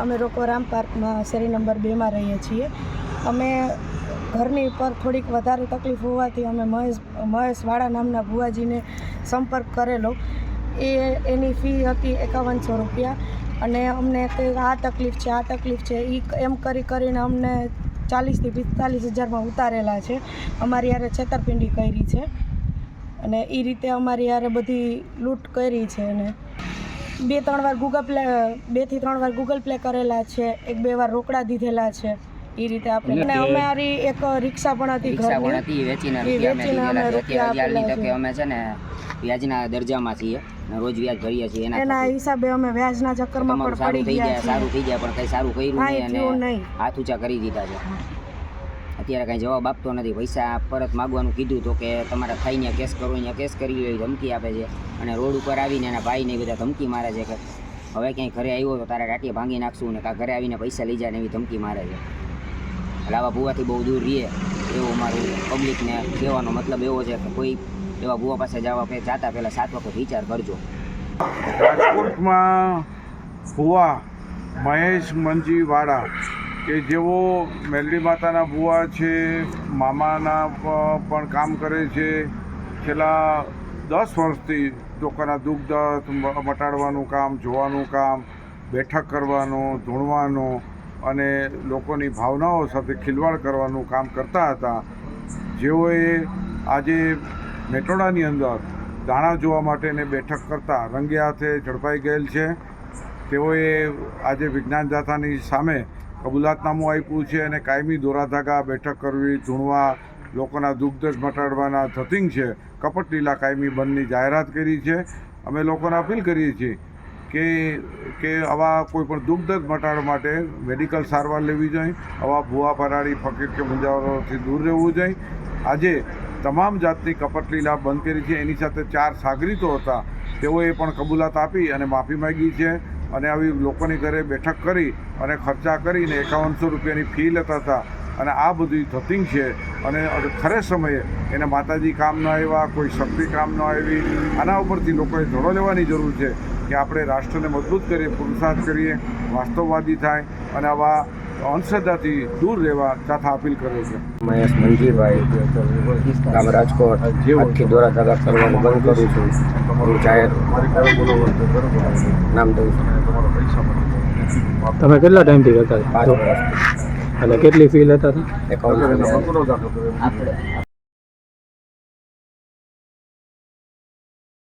અમે રોકો રામ પાર્કમાં શેરી નંબર બેમાં રહીએ છીએ. અમે ઘરની પર થોડીક વધારે તકલીફ હોવાથી અમે મહેશ, મહેશવાળા નામના ભુવાજીને સંપર્ક કરેલો. એ, એની ફી હતી એકાવનસો રૂપિયા અને અમને કે આ તકલીફ છે, આ તકલીફ છે એ એમ કરી કરીને અમને ચાલીસથી પિસ્તાલીસ હજારમાં ઉતારેલા છે. અમારી યારે છેતરપિંડી કરી છે અને એ રીતે અમારી યારે બધી લૂંટ કરી છે અને બે ત્રણ વાર ગૂગલ પ્લે બેથી ત્રણ વાર ગૂગલ પ્લે કરેલા છે એક બે વાર રોકડા દીધેલા છે. એ રીતે આપણે અને અમારી એક રિક્ષા પણ હતી રિક્ષા પણ હતી વેચીને વેચીને અમે છે. રૂપિયા આપેલા છે. અમે છે ને વ્યાજના દરજામાં છીએ. રોજ વ્યાજ ભરીએ છીએ એના એના હિસાબે અમે વ્યાજના ચક્કરમાં પણ સારું પડી ગયા સારું થઈ જાય પણ કઈ સારું કર્યું નહીં અને નહીં. હાથ ઊંચા કરી દીધા છે. અત્યારે કાંઈ જવાબ આપતો નથી. પૈસા પરત માગવાનું કીધું તો કે તમારા થઈને કેસ કરવો અહીંયા કેસ કરી લો ધમકી આપે છે. અને રોડ ઉપર આવીને એના ભાઈને બધા ધમકી મારે છે કે હવે ક્યાંય ઘરે આવ્યો તો તારા ટાટીએ ભાંગી નાખશું ને કાં ઘરે આવીને પૈસા લઈ જાય ને એવી ધમકી મારે છે. એટલે આવા ભૂવાથી બહુ દૂર રહીએ, એવું મારું પબ્લિકને કહેવાનો મતલબ એવો છે કે કોઈ એવા ભૂવા પાસે જવા જાતા પહેલાં સાત વખત વિચાર કરજો. રાજકોટમાં ભુવા મહેશ મંજીવાળા કે જેઓ મેલડી માતાના ભુવા છે, મામાના પણ કામ કરે છે, છેલ્લા દસ વર્ષથી લોકોના દુઃખ મટાડવાનું કામ, જોવાનું કામ, બેઠક કરવાનું, ધૂણવાનું અને લોકોની ભાવનાઓ સાથે ખિલવાડ કરવાનું કામ કરતા હતા. જેઓએ આજે મેટોડાની અંદર દાણા જોવા માટેને બેઠક કરતા રંગે હાથે ઝડપાઈ ગયેલ છે. તેઓએ આજે વિજ્ઞાન દાતાની સામે કબૂલાતનામું આપ્યું છે અને કાયમી દોરાધાગા બેઠક કરવી, ધૂણવા, લોકોના દુઃખદશ મટાડવાના ધતિંગ છે. કપટ લીલા કાયમી બંધની જાહેરાત કરી છે. અમે લોકોને અપીલ કરીએ છીએ કે કે આવા કોઈ પણ દુઃખ મટાડવા માટે મેડિકલ સારવાર લેવી જોઈએ. આવા ભૂવા ફરાળી ફકીર કે મુંજાવરોથી દૂર રહેવું જોઈએ. આજે તમામ જાતની કપટલીલા બંધ કરી છે. એની સાથે ચાર સાગરીતો હતા. તેઓએ પણ કબૂલાત આપી અને માફી માગી છે. અને આવી લોકોની ઘરે બેઠક કરી અને ખર્ચા કરીને એકાવનસો રૂપિયાની ફી લેતા હતા. અને આ બધી ધતિંગ છે. અને ખરે સમયે એને માતાજી કામ ન આવ્યા, કોઈ શક્તિ કામ ન આવી. આના ઉપરથી લોકોએ ધોરો લેવાની જરૂર છે કે આપણે રાષ્ટ્રને મજબૂત કરીએ, પુરુષાર્થ કરીએ, વાસ્તવવાદી થાય અને આવા અંધશ્રદ્ધાથી દૂર રહેવા તથા અપીલ કરે છે. મહેશ મંજીભાઈ ગામ રાજકોટ આજથી દોરા દાદા કરવાનું બંધ કરું છું. હું જાહેર નામ દઉં છું. તમે કેટલા ટાઈમથી રહેતા હતા એટલે કેટલી ફી લેતા હતા?